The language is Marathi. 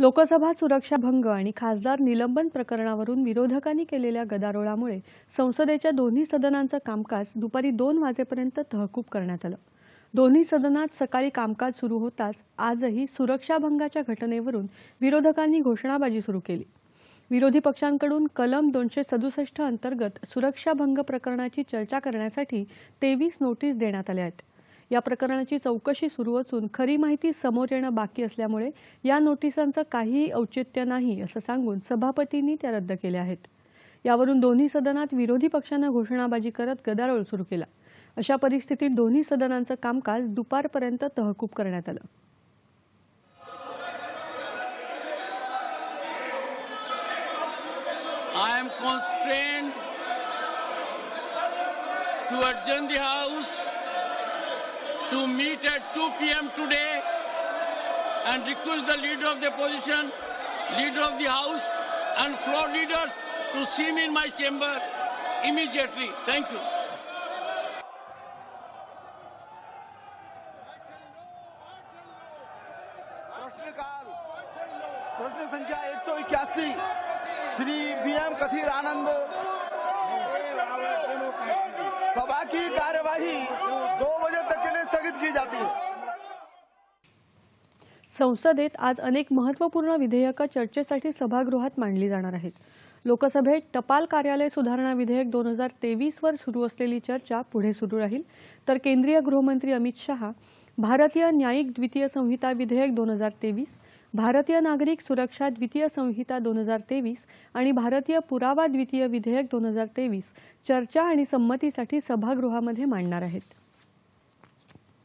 लोकसभा सुरक्षा भंग आणि खासदार निलंबन प्रकरणावरून विरोधकांनी केलेल्या गदारोळामुळे संसदेच्या दोन्ही सदनांचं कामकाज दुपारी दोन वाजेपर्यंत तहकूब करण्यात आलं. दोन्ही सदनात सकाळी कामकाज सुरू होताच आजही सुरक्षाभंगाच्या घटनेवरून विरोधकांनी घोषणाबाजी सुरू केली. विरोधी पक्षांकडून कलम दोनशे सदुसष्ट अंतर्गत सुरक्षाभंग प्रकरणाची चर्चा करण्यासाठी तेवीस नोटीस देण्यात आल्या आहेत. या प्रकरणाची चौकशी सुरू असून खरी माहिती समोर येणं बाकी असल्यामुळे या नोटिसांचं काहीही औचित्य नाही असं सांगून सभापतींनी त्या रद्द केल्या आहेत. यावरून दोन्ही सदनात विरोधी पक्षानं घोषणाबाजी करत गदारोळ सुरू केला. अशा परिस्थितीत दोन्ही सदनांचं कामकाज दुपारपर्यंत तहकूब करण्यात आलं. I am constrained to adjourn the House. to meet at 2 p.m. today and request the Leader of the Opposition, Leader of the House, and floor leaders to see me in my chamber immediately. Thank you. प्रश्नकाल प्रश्न संख्या एक सौ इक्यासी श्री बी एम कथीर आनंद सभा की कार्यवाही दो बजे तक के लिए जातील. संसदेत आज अनेक महत्त्वपूर्ण विधेयकं चर्चेसाठी सभागृहात मांडली जाणार आहेत. लोकसभेत टपाल कार्यालय सुधारणा विधेयक दोन हजार तेवीसवर सुरू असलेली चर्चा पुढे सुरू राहील. तर केंद्रीय गृहमंत्री अमित शहा भारतीय न्यायिक द्वितीय संहिता विधेयक दोन हजार तेवीस भारतीय नागरिक सुरक्षा द्वितीय संहिता दोन हजार तेवीस आणि भारतीय पुरावा द्वितीय विधेयक दोन हजार तेवीस चर्चा आणि संमतीसाठी सभागृहामध्ये मांडणार आहेत.